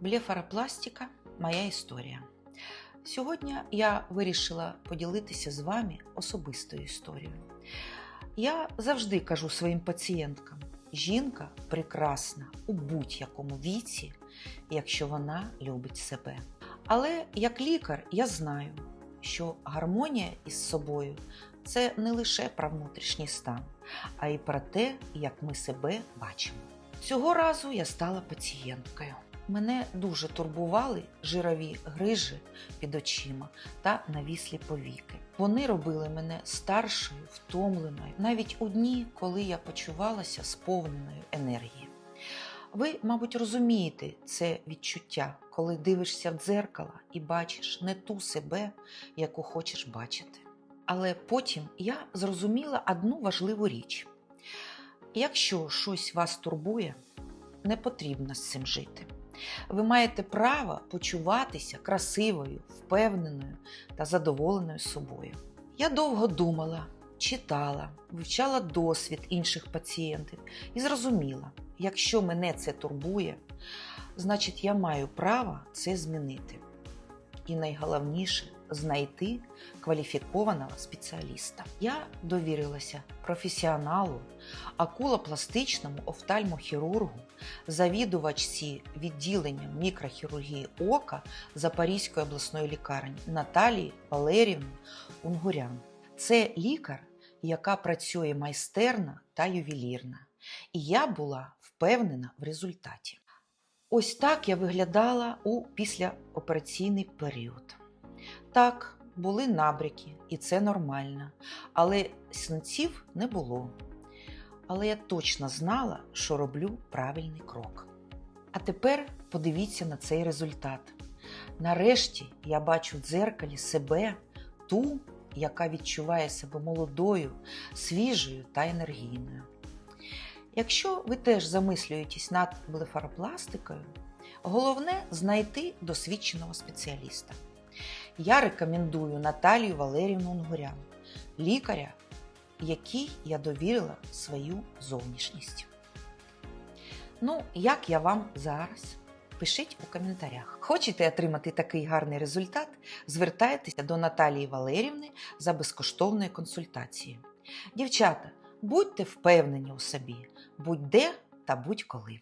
Блефаропластика моя історія. Сьогодні я вирішила поділитися з вами особистою історією. Я завжди кажу своїм пацієнткам: жінка прекрасна у будь-якому віці, якщо вона любить себе. Але як лікар я знаю, що гармонія із собою це не лише про внутрішній стан, а й про те, як ми себе бачимо. Цього разу я стала пацієнткою. Мене дуже турбували жирові грижі під очима та навіслі повіки. Вони робили мене старшою, втомленою, навіть у дні, коли я почувалася сповненою енергії. Ви, мабуть, розумієте це відчуття, коли дивишся в дзеркало і бачиш не ту себе, яку хочеш бачити. Але потім я зрозуміла одну важливу річ: якщо щось вас турбує, не потрібно з цим жити. Ви маєте право почуватися красивою, впевненою та задоволеною собою. Я довго думала, читала, вивчала досвід інших пацієнтів і зрозуміла, якщо мене це турбує, значить я маю право це змінити. І найголовніше знайти кваліфікованого спеціаліста. Я довірилася професіоналу, акулопластичному офтальмохірургу, завідувачці відділенням мікрохірургії ока Запорізької обласної лікарні Наталії Валерівни Унгурян. Це лікар, яка працює майстерно та ювелірно. І я була впевнена в результаті. Ось так я виглядала у післяопераційний період. Так, були набряки, і це нормально, але синців не було. Але я точно знала, що роблю правильний крок. А тепер подивіться на цей результат. Нарешті я бачу в дзеркалі себе, ту, яка відчуває себе молодою, свіжою та енергійною. Якщо ви теж замислюєтесь над блефаропластикою, головне знайти досвідченого спеціаліста. Я рекомендую Наталію Валерівну Унгурян, лікаря, якій я довірила свою зовнішність. Ну, як я вам зараз? Пишіть у коментарях. Хочете отримати такий гарний результат? Звертайтеся до Наталії Валерівни за безкоштовною консультацією. Дівчата, будьте впевнені у собі, будь-де та будь-коли.